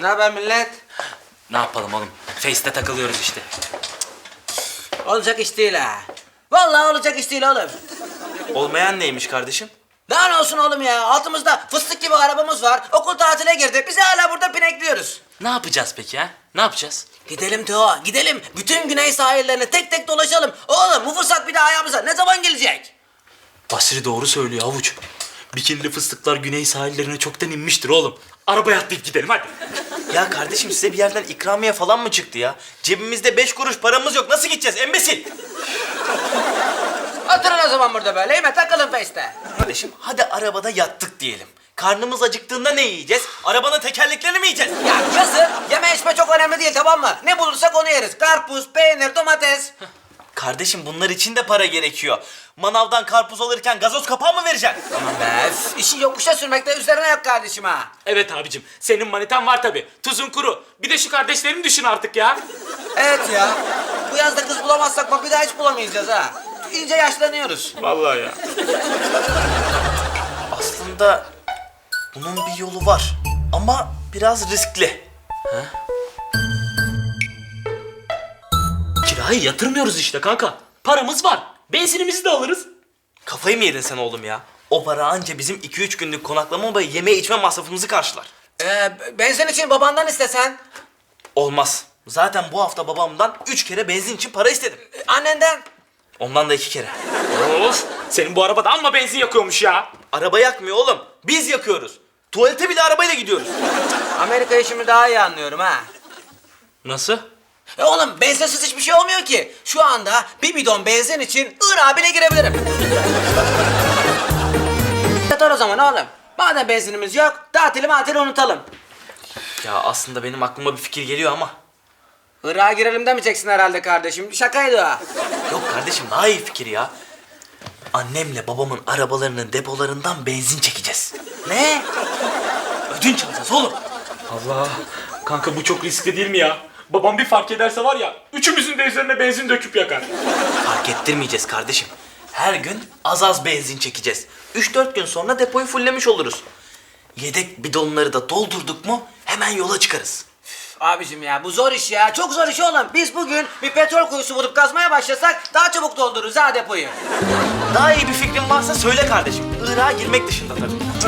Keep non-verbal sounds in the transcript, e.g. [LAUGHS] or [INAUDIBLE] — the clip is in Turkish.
Ne haber millet? Ne yapalım oğlum? Face'te takılıyoruz işte. Olacak iş değil ha. Vallahi olacak iş değil oğlum. Olmayan neymiş kardeşim? Daha ne olsun oğlum ya? Altımızda fıstık gibi arabamız var. Okul tatile girdi. Biz hala burada pinekliyoruz. Ne yapacağız peki ha? Ne yapacağız? Gidelim Teo, gidelim. Bütün güney sahillerini tek tek dolaşalım. Oğlum bu fırsat bir daha ayağımıza ne zaman gelecek? Basri doğru söylüyor avuç. Bikinli fıstıklar güney sahillerine çoktan inmiştir oğlum. Arabaya atlayıp gidelim hadi. Ya kardeşim size bir yerden ikramiye falan mı çıktı ya? Cebimizde beş kuruş paramız yok. Nasıl gideceğiz embesil? Oturun o zaman burada böyle. Yeme takılın Face'te. Kardeşim hadi arabada yattık diyelim. Karnımız acıktığında ne yiyeceğiz? Arabanın tekerleklerini mi yiyeceğiz? Ya yazın yeme içme çok önemli değil tamam mı? Ne bulursak onu yeriz. Karpuz, peynir, domates. Kardeşim bunlar için de para gerekiyor. Manavdan karpuz alırken gazoz kapağı mı vereceksin? Aman be, üf, işi yokuşa sürmekte üzerine yok kardeşim ha. Evet abicim, senin manitan var tabi. Tuzun kuru. Bir de şu kardeşlerini düşün artık ya. Evet ya. Bu yazda kız bulamazsak bak bir daha hiç bulamayacağız ha. İyice yaşlanıyoruz. Vallahi ya. Aslında bunun bir yolu var. Ama biraz riskli. Kirayı yatırmıyoruz işte kanka. Paramız var. Benzinimizi de alırız. Kafayı mı yedin sen oğlum ya? O para anca bizim 2-3 günlük konaklama ve yeme içme masrafımızı karşılar. Ee, benzin için babandan istesen. Olmaz. Zaten bu hafta babamdan 3 kere benzin için para istedim. e, Annenden. Ondan da 2 kere. Of, senin bu arabada amma benzin yakıyormuş ya. Araba yakmıyor oğlum. Biz yakıyoruz. Tuvalete bile arabayla gidiyoruz. Amerika işimi daha iyi anlıyorum ha. Nasıl? E oğlum benzinsiz hiçbir şey olmuyor ki. Şu anda bir bidon benzin için Irak'a bile girebilirim. [LAUGHS] Yeter o zaman oğlum. Madem benzinimiz yok, tatili matili unutalım. Ya aslında benim aklıma bir fikir geliyor ama. Irak'a girelim demeyeceksin herhalde kardeşim. Şakaydı o. Yok kardeşim daha iyi fikir ya. Annemle babamın arabalarının depolarından benzin çekeceğiz. Ne? Ödünç alacağız oğlum. Allah, kanka bu çok riskli değil mi ya? Babam bir fark ederse var ya, üçümüzün de üzerine benzin döküp yakar. Fark ettirmeyeceğiz kardeşim. Her gün az az benzin çekeceğiz. 3-4 gün sonra depoyu fullemiş oluruz. Yedek bidonları da doldurduk mu hemen yola çıkarız. Abicim ya bu zor iş ya. Çok zor iş oğlum. Biz bugün bir petrol kuyusu bulup kazmaya başlasak daha çabuk doldururuz ha depoyu. Daha iyi bir fikrin varsa söyle kardeşim. Irak'a girmek dışında tabii.